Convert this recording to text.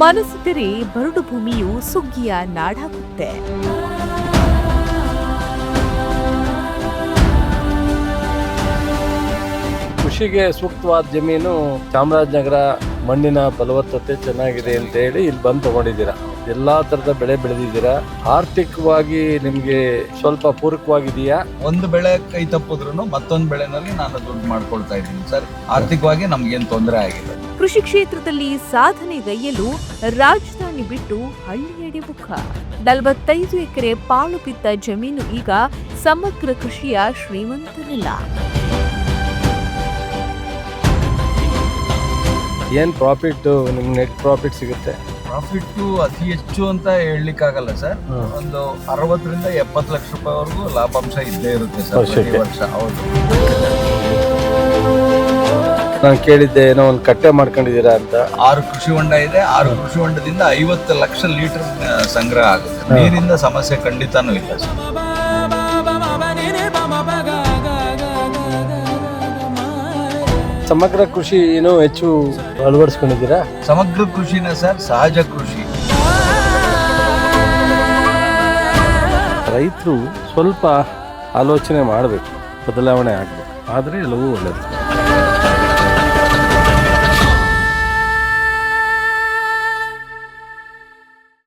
ಮನಸ್ಸಿದ್ದರೆ ಬರಡು ಭೂಮಿಯು ಸುಗ್ಗಿಯ ನಾಡಾಗುತ್ತೆ. ಕೃಷಿಗೆ ಸೂಕ್ತವಾದ ಜಮೀನು ಚಾಮರಾಜನಗರ ಮಣ್ಣಿನ ಫಲವತ್ತತೆ ಚೆನ್ನಾಗಿದೆ ಅಂತ ಹೇಳಿ ಇಲ್ಲಿ ಬಂದು ತಗೊಂಡಿದ್ದೀರಾ? ಎಲ್ಲಾ ತರದ ಬೆಳೆ ಬೆಳೆದಿದ್ದೀರಾ? ಆರ್ಥಿಕವಾಗಿ ನಿಮ್ಗೆ ಸ್ವಲ್ಪ ಪೂರಕವಾಗಿದೆಯಾ ಒಂದು ಬೆಳೆ ಕೈ ತಪ್ಪಿದ್ರು ಮತ್ತೊಂದು ಬೆಳೆನಲ್ಲಿ ನಾನು ದುಡ್ಡು ಮಾಡ್ಕೊಳ್ತಾ ಇದ್ದೀನಿ ಸರ್. ಆರ್ಥಿಕವಾಗಿ ನಮ್ಗೇನು ತೊಂದರೆ ಆಗಿಲ್ಲ. ಕೃಷಿ ಕ್ಷೇತ್ರದಲ್ಲಿ ಸಾಧನೆ ಸಾಧನೆಗೈಯಲು ರಾಜಧಾನಿ ಬಿಟ್ಟು ಹಳ್ಳಿಯಡಿ ಮುಖ. ನಲವತ್ತೈದು ಎಕರೆ ಪಾಳು ಬಿದ್ದ ಜಮೀನು ಈಗ ಸಮಗ್ರ ಕೃಷಿಯ ಶ್ರೀಮಂತನಿಲ್ಲ ಏನ್ ಪ್ರಾಫಿಟ್ ನಿಮ್ಗೆ ನೆಟ್ ಪ್ರಾಫಿಟ್ ಸಿಗುತ್ತೆ? ಪ್ರಾಫಿಟ್ ಅತಿ ಹೆಚ್ಚು ಅಂತ ಹೇಳಲಿಕ್ಕಾಗಲ್ಲ ಸರ್. ಒಂದು ಅರವತ್ತರಿಂದ ಎಪ್ಪತ್ತು ಲಕ್ಷ ರೂಪಾಯಿವರೆಗೂ ಲಾಭಾಂಶ ಇದ್ದೇ ಇರುತ್ತೆ ಸರ್ ಪ್ರತಿ ವರ್ಷ. ಹೌದು. ನಾನು ಕೇಳಿದ್ದೆ ಏನೋ ಒಂದು ಕಟ್ಟೆ ಮಾಡ್ಕೊಂಡಿದ್ದೀರಾ ಅಂತ. ಆರು ಕೃಷಿ ಹೊಂಡ ಇದೆ. ಆರು ಕೃಷಿ ಹೊಂಡದಿಂದ ಐವತ್ತು ಲಕ್ಷ ಲೀಟರ್ ಸಂಗ್ರಹ ಆಗುತ್ತೆ. ನೀರಿಂದ ಸಮಸ್ಯೆ ಖಂಡಿತನೂ ಇಲ್ಲ ಸರ್. ಸಮಗ್ರ ಕೃಷಿ ಏನೋ ಹೆಚ್ಚು ಅಳವಡಿಸ್ಕೊಂಡಿದ್ದೀರಾ? ಸಮಗ್ರ ಕೃಷಿನ ಸರ್ ಸಹಜ ಕೃಷಿ. ರೈತರು ಸ್ವಲ್ಪ ಆಲೋಚನೆ ಮಾಡಬೇಕು ಬದಲಾವಣೆ ಆಗಬೇಕು. ಆದರೆ ಎಲ್ಲವೂ ಒಳ್ಳೆಯದು